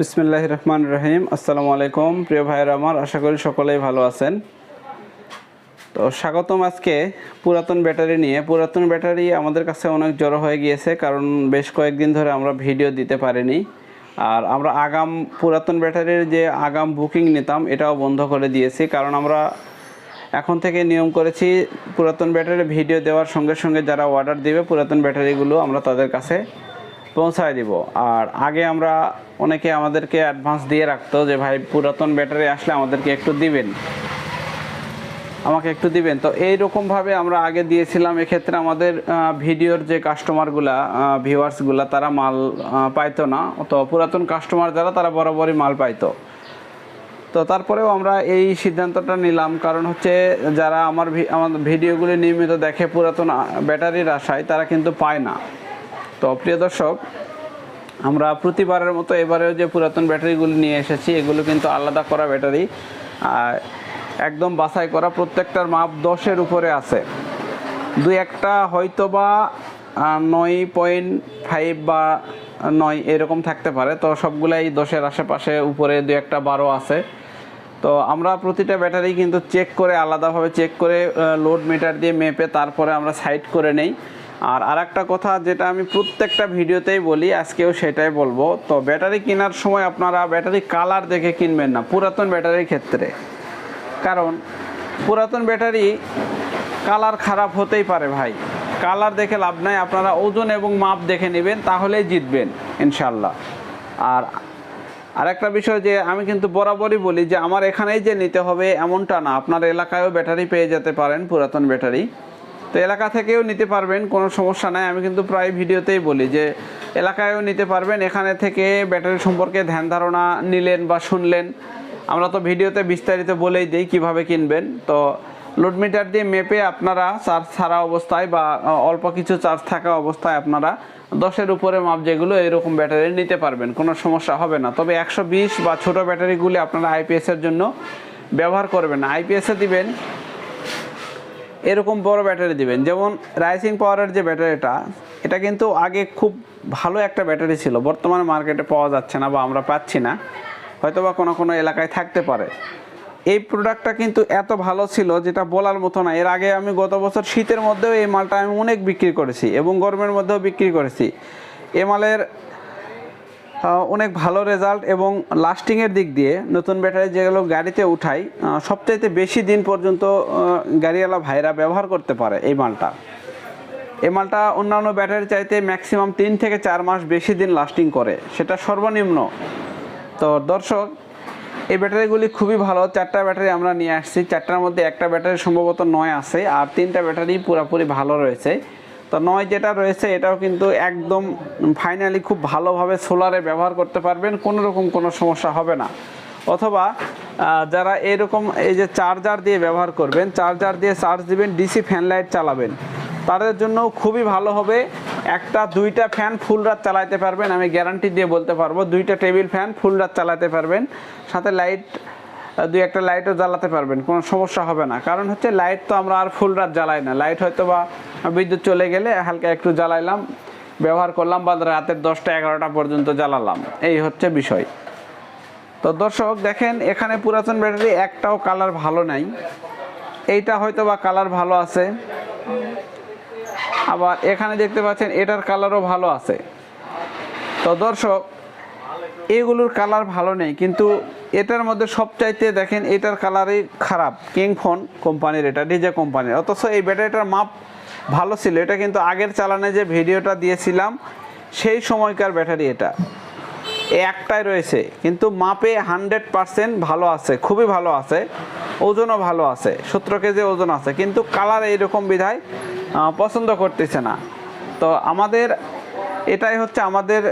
বিসমিল্লাহ রহমান রহিম। আসসালামু আলাইকুম, প্রিয় ভাইয়ের আমার। আশা করি সকলেই ভালো আছেন। তো স্বাগতম আজকে পুরাতন ব্যাটারি নিয়ে। পুরাতন ব্যাটারি আমাদের কাছে অনেক জড়ো হয়ে গিয়েছে, কারণ বেশ কয়েকদিন ধরে আমরা ভিডিও দিতে পারিনি। আর আমরা আগাম, পুরাতন ব্যাটারির যে আগাম বুকিং নিতাম, এটাও বন্ধ করে দিয়েছি। কারণ আমরা এখন থেকে নিয়ম করেছি, পুরাতন ব্যাটারি ভিডিও দেওয়ার সঙ্গে সঙ্গে যারা অর্ডার দেবে পুরাতন ব্যাটারিগুলো আমরা তাদের কাছে পৌঁছায় দিব। আর আগে আমরা অনেকে আমাদেরকে অ্যাডভান্স দিয়ে রাখতো যে, ভাই, পুরাতন ব্যাটারি আসলে আমাদেরকে একটু দিবেন। আমাকে একটু দিবেন। তো এইরকমভাবে আমরা আগে দিয়েছিলাম। এক্ষেত্রে আমাদের ভিডিওর যে কাস্টমারগুলা ভিউয়ার্সগুলা তারা মাল পাইতো না। তো পুরাতন কাস্টমার যারা, তারা বরাবরই মাল পাইতো। তো তারপরেও আমরা এই সিদ্ধান্তটা নিলাম। কারণ হচ্ছে যারা আমার আমাদের ভিডিওগুলি নিয়মিত দেখে পুরাতন ব্যাটারির আশায়, তারা কিন্তু পায় না। তো প্রিয় দর্শক, আমরা প্রতিবারের মতো এবারেও যে পুরাতন ব্যাটারিগুলো নিয়ে এসেছি, এগুলো কিন্তু আলাদা করা ব্যাটারি। আর একদম বাছাই করা প্রত্যেকটার মাপ দশের উপরে আছে। দুই একটা হয়তো বা নয় পয়েন্ট ফাইভ বা নয় এরকম থাকতে পারে। তো সবগুলাই দশের আশেপাশে উপরে দু একটা বারো আছে। তো আমরা প্রতিটা ব্যাটারি কিন্তু চেক করে আলাদাভাবে চেক করে লোড মিটার দিয়ে মেপে তারপরে আমরা সাইড করে নেই। আর আরেকটা কথা যেটা আমি প্রত্যেকটা ভিডিওতেই বলি, আজকেও সেটাই বলব। তো ব্যাটারি কেনার সময় আপনারা ব্যাটারি কালার দেখে কিনবেন না, পুরাতন ব্যাটারির ক্ষেত্রে। কারণ পুরাতন ব্যাটারি কালার খারাপ হতেই পারে ভাই। কালার দেখে লাভ নাই, আপনারা ওজন এবং মাপ দেখে নেবেন, তাহলেই জিতবেন ইনশাল্লাহ আর আরেকটা বিষয় যে আমি কিন্তু বরাবরই বলি যে আমার এখানেই যে নিতে হবে এমনটা না, আপনার এলাকায়ও ব্যাটারি পেয়ে যেতে পারেন পুরাতন ব্যাটারি। তো এলাকা থেকেও নিতে পারবেন, কোনো সমস্যা নাই। আমি কিন্তু প্রায় ভিডিওতেই বলি যে, এলাকায়ও নিতে পারবেন। এখানে থেকে ব্যাটারি সম্পর্কে ধ্যান ধারণা নিলেন বা শুনলেন। আমরা তো ভিডিওতে বিস্তারিত বলেই দিই কীভাবে কিনবেন। তো লোড মিটার দিয়ে মেপে আপনারা চার্জ ছাড়া অবস্থায় বা অল্প কিছু চার্জ থাকা অবস্থায় আপনারা দশের উপরে মাপ যেগুলো, এরকম ব্যাটারি নিতে পারবেন। কোনো সমস্যা হবে না। তবে একশো বিশ বা ছোটো ব্যাটারিগুলি আপনারা আইপিএসের জন্য ব্যবহার করবেন। আইপিএসে দিবেন এরকম বড় ব্যাটারি দিবেন। যেমন রাইসিং পাওয়ারের যে ব্যাটারিটা, এটা কিন্তু আগে খুব ভালো একটা ব্যাটারি ছিল। বর্তমানে মার্কেটে পাওয়া যাচ্ছে না বা আমরা পাচ্ছি না। হয়তো বা কোনো কোনো এলাকায় থাকতে পারে। এই প্রোডাক্টটা কিন্তু এত ভালো ছিল যেটা বলার মতো না। এর আগে আমি গত বছর শীতের মধ্যেও এই মালটা আমি অনেক বিক্রি করেছি এবং গরমের মধ্যেও বিক্রি করেছি। এ মালের অনেক ভালো রেজাল্ট এবং লাস্টিংয়ের দিক দিয়ে নতুন ব্যাটারি যেগুলো গাড়িতে উঠাই সবচাইতে বেশি দিন পর্যন্ত গাড়িওয়ালা ভাইরা ব্যবহার করতে পারে এই মালটা। এই মালটা অন্যান্য ব্যাটারি চাইতে ম্যাক্সিমাম তিন থেকে চার মাস বেশি দিন লাস্টিং করে। সেটা সর্বনিম্ন। তো দর্শক, এই ব্যাটারিগুলি খুবই ভালো। চারটা ব্যাটারি আমরা নিয়ে আসছি। চারটার মধ্যে একটা ব্যাটারি সম্ভবত নয় আছে, আর তিনটা ব্যাটারি পুরোপুরি ভালো রয়েছে। তো নয় যেটা রয়েছে, এটাও কিন্তু একদম ফাইনালি খুব ভালোভাবে সোলারে ব্যবহার করতে পারবেন, কোনো রকম কোনো সমস্যা হবে না। অথবা যারা এরকম এই যে চার্জার দিয়ে ব্যবহার করবেন চার্জার দিয়ে চার্জ দিবেন ডিসি ফ্যান লাইট চালাবেন, তাদের জন্য খুবই ভালো হবে। একটা, দুইটা ফ্যান ফুল রাত চালাতে পারবেন, আমি গ্যারান্টি দিয়ে বলতে পারব, দুইটা টেবিল ফ্যান ফুল রাত চালাতে পারবেন, সাথে লাইট দুই একটা লাইটও জ্বালাতে পারবেন, কোনো সমস্যা হবে না। কারণ হচ্ছে লাইট তো আমরা আর ফুল রাত জ্বালাই না লাইট হয়তো বা বিদ্যুৎ চলে গেলে হালকা একটু জ্বালাইলাম। ব্যবহার করলাম বা রাতের দশটা এগারোটা পর্যন্ত জ্বালালাম। এই হচ্ছে বিষয়। তো দর্শক, দেখেন এখানে পুরাতন ব্যাটারি একটাও কালার ভালো নাই। এইটা হয়তো বা কালার ভালো আছে। আবার এখানে দেখতে পাচ্ছেন এটার কালারও ভালো আছে। তো দর্শক, এগুলোর কালার ভালো নেই, কিন্তু এটার মধ্যে সবচাইতে দেখেন এটার কালারই খারাপ। কিং ফোন কোম্পানির এটা, ডিজে কোম্পানির। অথচ এই ব্যাটারিটার মাপ ভালো ছিল। এটা কিন্তু আগের চালানে যে ভিডিওটা দিয়েছিলাম, সেই সময়কার ব্যাটারি এটা। একটাই রয়েছে, কিন্তু মাপে হান্ড্রেড পারসেন্ট ভালো আছে, খুবই ভালো আছে, ওজনও ভালো আছে, সতেরো কেজি ওজন আছে, কিন্তু কালার এইরকম বিধায় পছন্দ করতেছে না। তো আমাদের, এটাই হচ্ছে আমাদের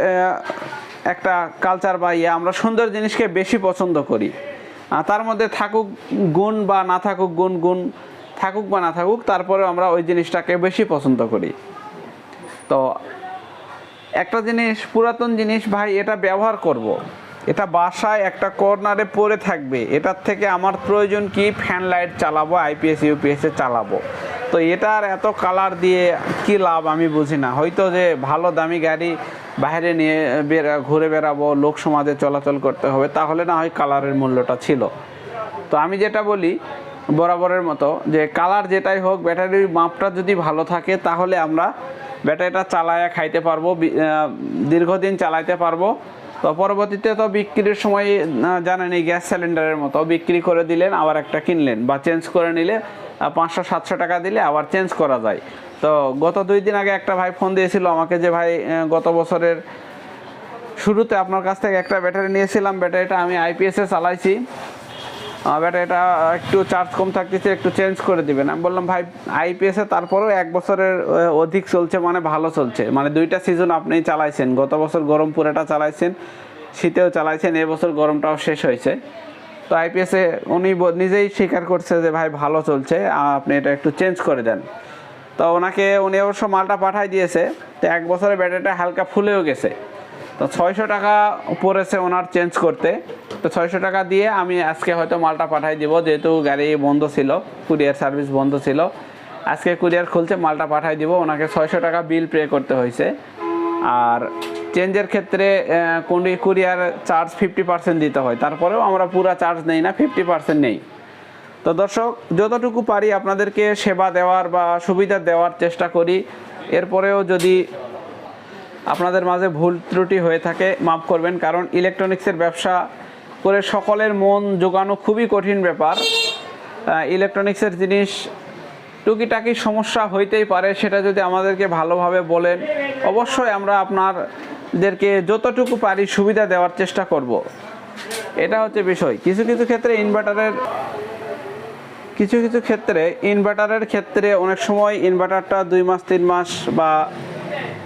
একটা কালচার বা ইয়ে আমরা সুন্দর জিনিসকে বেশি পছন্দ করি। তার মধ্যে থাকুক গুণ বা না থাকুক গুণ গুণ থাকুক বা না থাকুক, তারপরে আমরা ওই জিনিসটাকে বেশি পছন্দ করি। তো একটা জিনিস, পুরাতন জিনিস, ভাই, এটা ব্যবহার করব। এটা বাসায় একটা কর্নারে পড়ে থাকবে। এটার থেকে আমার প্রয়োজন কি? ফ্যান লাইট চালাবো আইপিএস ইউপিএসে চালাবো। তো এটার এত কালার দিয়ে কি লাভ আমি বুঝি না। হয়তো যে ভালো দামি গাড়ি বাইরে নিয়ে বেরা, ঘুরে বেড়াবো, লোক সমাজে চলাচল করতে হবে, তাহলে না হয় কালারের মূল্যটা ছিল। তো আমি যেটা বলি বরাবরের মতো যে কালার যেটাই হোক, ব্যাটারির মাপটা যদি ভালো থাকে, তাহলে আমরা ব্যাটারিটা চালায়া খাইতে পারব দীর্ঘদিন চালাইতে পারব। তো পরবর্তীতে তো বিক্রির সময় জানেন এই গ্যাস সিলিন্ডারের মতো বিক্রি করে দিলেন, আবার একটা কিনলেন বা চেঞ্জ করে নিলে পাঁচশো, সাতশো টাকা দিলে আবার চেঞ্জ করা যায়। তো গত দুই দিন আগে একটা ভাই ফোন দিয়েছিল আমাকে যে, ভাই গত বছরের শুরুতে আপনার কাছ থেকে একটা ব্যাটারি নিয়েছিলাম, ব্যাটারিটা আমি আইপিএসে চালাইছি। আহ, ব্যাটারিটা একটু চার্জ কম থাকতেছে একটু চেঞ্জ করে দিবেন। আমি বললাম ভাই আইপিএসে তারপরেও এক বছরের অধিক চলছে মানে ভালো চলছে। মানে দুইটা সিজন আপনি চালাইছেন। গত বছর গরম পুরাটা চালাইছেন শীতেও চালাইছেন এবছর গরমটাও শেষ হয়েছে। তো আইপিএসে উনি নিজেই স্বীকার করছে যে ভাই ভালো চলছে আপনি এটা একটু চেঞ্জ করে দেন। তো ওনাকে উনি অবশ্য মালটা পাঠাই দিয়েছে। তো এক বছরের ব্যাটারিটা হালকা ফুলেও গেছে। তো ছয়শো টাকা পড়েছে ওনার চেঞ্জ করতে। তো ছয়শো টাকা দিয়ে আমি আজকে হয়তো মালটা পাঠাই দিব, যেহেতু গাড়ি বন্ধ ছিল কুরিয়ার সার্ভিস বন্ধ ছিল। আজকে কুরিয়ার খুলছে, মালটা পাঠাই দিব। ওনাকে ছয়শো টাকা বিল পে করতে হয়েছে। আর চেঞ্জের ক্ষেত্রে কোন কুরিয়ার চার্জ ফিফটি পার্সেন্ট দিতে হয়। তারপরেও আমরা পুরো চার্জ নেই না ফিফটি পার্সেন্ট নেই। তো দর্শক, যতটুকু পারি আপনাদেরকে সেবা দেওয়ার বা সুবিধা দেওয়ার চেষ্টা করি। এরপরেও যদি আপনাদের মাঝে ভুল ত্রুটি হয়ে থাকে, মাফ করবেন, কারণ ইলেকট্রনিক্সের ব্যবসা করে সকলের মন জোগানো খুবই কঠিন ব্যাপার। ইলেকট্রনিক্সের জিনিস টুকিটাকি সমস্যা হইতেই পারে, সেটা যদি আমাদেরকে ভালোভাবে বলেন, অবশ্যই আমরা আপনাদেরকে যতটুকু পারি সুবিধা দেওয়ার চেষ্টা করব। এটা হচ্ছে বিষয়। কিছু কিছু ক্ষেত্রে ইনভার্টারের, কিছু কিছু ক্ষেত্রে ইনভার্টারের ক্ষেত্রে অনেক সময় ইনভার্টারটা দুই মাস, তিন মাস বা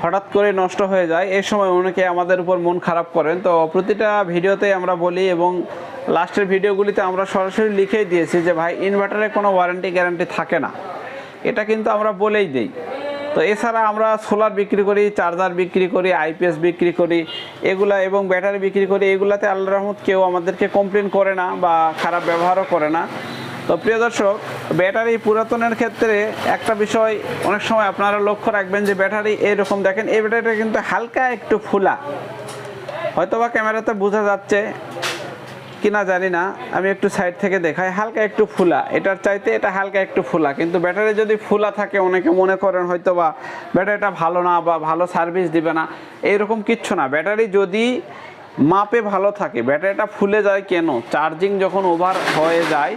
হঠাৎ করে নষ্ট হয়ে যায় এই সময় অনেকে আমাদের উপর মন খারাপ করেন। তো প্রতিটা ভিডিওতে আমরা বলি এবং লাস্টের ভিডিওগুলিতে আমরা সরাসরি লিখেই দিয়েছি যে, ভাই ইনভার্টারে কোনো ওয়ারেন্টি গ্যারান্টি থাকে না। এটা কিন্তু আমরা বলেই দিই। তো এছাড়া আমরা সোলার বিক্রি করি চার্জার বিক্রি করি আইপিএস বিক্রি করি, এগুলা এবং ব্যাটারি বিক্রি করি, এগুলাতে আল্লাহ রহমত কেউ আমাদেরকে কমপ্লেন করে না বা খারাপ ব্যবহারও করে না। তো প্রিয় দর্শক, ব্যাটারি পুরাতনের ক্ষেত্রে একটা বিষয় অনেক সময় আপনারা লক্ষ্য রাখবেন যে ব্যাটারি এরকম দেখেন, এই ব্যাটারিটা কিন্তু হালকা একটু ফুলা। হয়তোবা ক্যামেরাতে বোঝা যাচ্ছে কিনা জানি না, আমি একটু সাইড থেকে দেখাই, হালকা একটু ফুলা। এটার চাইতে এটা হালকা একটু ফুলা, কিন্তু ব্যাটারি যদি ফুলা থাকে, অনেকে মনে করেন হয়তো বা ব্যাটারিটা ভালো না বা ভালো সার্ভিস দিবে না, এইরকম কিচ্ছু না। ব্যাটারি যদি মাপে ভালো থাকে, ব্যাটারিটা ফুলে যায় কেন? চার্জিং যখন ওভার হয়ে যায়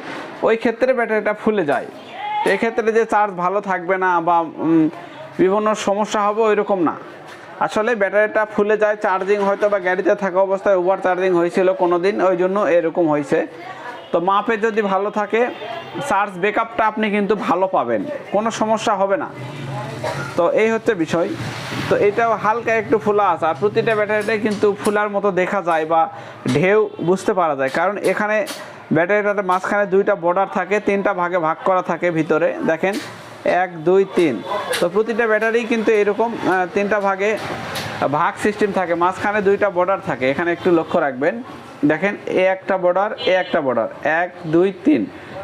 ওই ক্ষেত্রে ব্যাটারিটা ফুলে যায়। এক্ষেত্রে যে চার্জ ভালো থাকবে না বা বিভিন্ন সমস্যা হবে ওই রকম না। আসলে ব্যাটারিটা ফুলে যায়, চার্জিং হয়তো বা গাড়িতে থাকা অবস্থায় ওভার চার্জিং হয়েছিল কোনো দিন ওই জন্য এরকম হয়েছে। তো মাপে যদি ভালো থাকে, চার্জ ব্যাকআপটা আপনি কিন্তু ভালো পাবেন, কোনো সমস্যা হবে না। তো এই হচ্ছে বিষয়। তো এটাও হালকা একটু ফুলা আছে, আর প্রতিটা ব্যাটারিটাই কিন্তু ফুলার মতো দেখা যায় বা ঢেউ বুঝতে পারা যায়, কারণ এখানে ব্যাটারিটাতে মাঝখানে দুইটা বর্ডার থাকে, তিনটা ভাগে ভাগ করা থাকে ভিতরে। দেখেন, এক, দুই, তিন। তো প্রতিটা ব্যাটারি কিন্তু এরকম তিনটা ভাগে ভাগ সিস্টেম থাকে, মাঝখানে দুইটা বর্ডার থাকে। এখানে একটু লক্ষ্য রাখবেন। দেখেন, এ একটা বর্ডার এ একটা বর্ডার এক, দুই, তিন।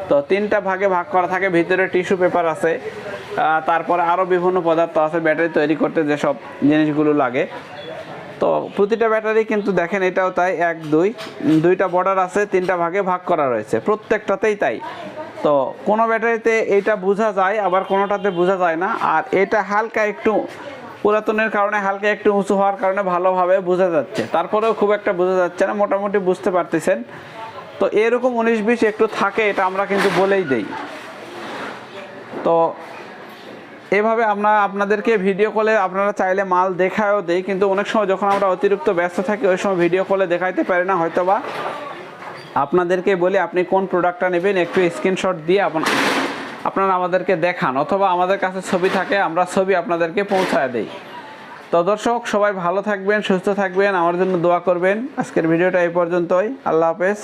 তো তিনটা ভাগে ভাগ করা থাকে, ভিতরে টিস্যু পেপার আছে তারপরে আরও বিভিন্ন পদার্থ আছে ব্যাটারি তৈরি করতে যেসব জিনিসগুলো লাগে। তো প্রতিটা ব্যাটারি কিন্তু দেখেন এটাও তাই, এক, দুই, দুইটা বর্ডার আছে, তিনটা ভাগে ভাগ করা রয়েছে, প্রত্যেকটাতেই তাই। তো কোনো ব্যাটারিতে এটা বোঝা যায়, আবার কোনোটাতে বোঝা যায় না, আর এটা হালকা একটু পুরাতনের কারণে, হালকা একটু উঁচু হওয়ার কারণে ভালোভাবে বোঝা যাচ্ছে। তারপরেও খুব একটা বোঝা যাচ্ছে না, মোটামুটি বুঝতে পারতেছেন। তো এরকম উনিশ বিশ একটু থাকে, এটা আমরা কিন্তু বলেই দেই। তো এভাবে আমরা আপনাদেরকে ভিডিও কলে আপনারা চাইলে মাল দেখায়ও দেই, কিন্তু অনেক সময় যখন আমরা অতিরিক্ত ব্যস্ত থাকি, ওই সময় ভিডিও কলে দেখাইতে পারি না হয়তো বা আপনাদেরকে বলি আপনি কোন প্রোডাক্টটা নেবেন, একটু স্ক্রিনশট দিয়ে আপনা- আপনারা আমাদেরকে দেখান, অথবা আমাদের কাছে ছবি থাকে, আমরা ছবি আপনাদেরকে পৌঁছায় দেই। তো দর্শক, সবাই ভালো থাকবেন, সুস্থ থাকবেন, আমার জন্য দোয়া করবেন। আজকের ভিডিওটা এই পর্যন্তই, আল্লাহ হাফেজ।